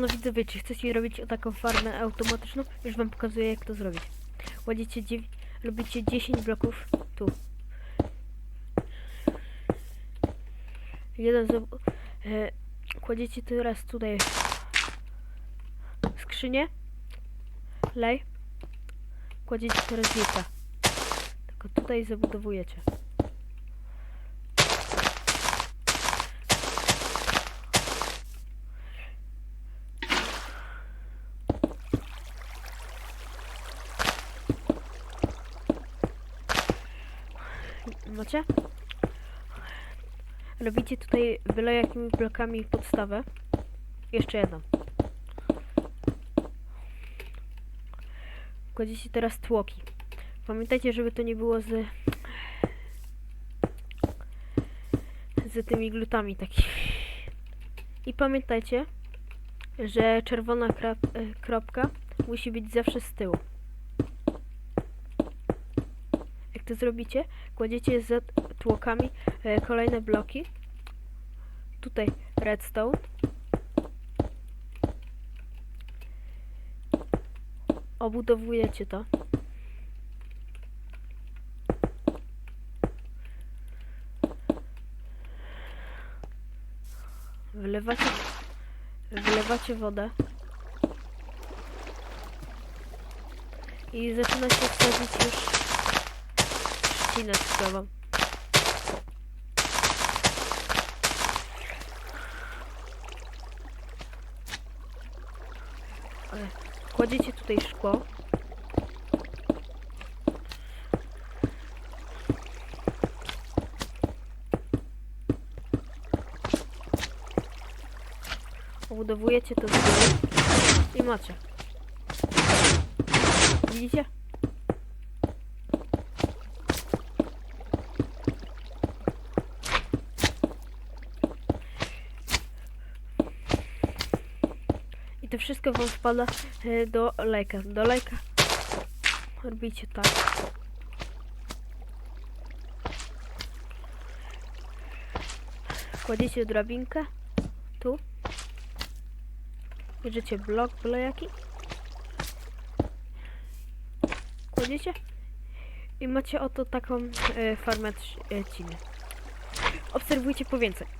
No widzowie, czy chcecie robić taką farmę automatyczną? Już wam pokazuję jak to zrobić. Kładziecie robicie 10 bloków tu. Jeden z... E, kładziecie teraz tutaj skrzynię. Lej. Kładziecie teraz jajka. Tylko tutaj zabudowujecie. Macie? Robicie tutaj byle jakimi blokami podstawę. Jeszcze jedną. Kładziecie teraz tłoki. Pamiętajcie, żeby to nie było z z tymi glutami takimi. I pamiętajcie, że czerwona krap, e, kropka musi być zawsze z tyłu. Jak to zrobicie, kładziecie za tłokami e, kolejne bloki. Tutaj redstone. Obudowujecie to. Wylewacie, wylewacie wodę. I zaczyna się wsadzić już trzcinę cyfrową. Ale Kładziecie tutaj szkło. Obudowujecie to z i macie. Widzicie? To wszystko wam wpada e, do lejka. Do lejka robicie tak. Kładziecie drabinkę tu. Bierzecie blok byle jaki. Kładziecie i macie oto taką e, farmę trzciny. Obserwujcie po więcej.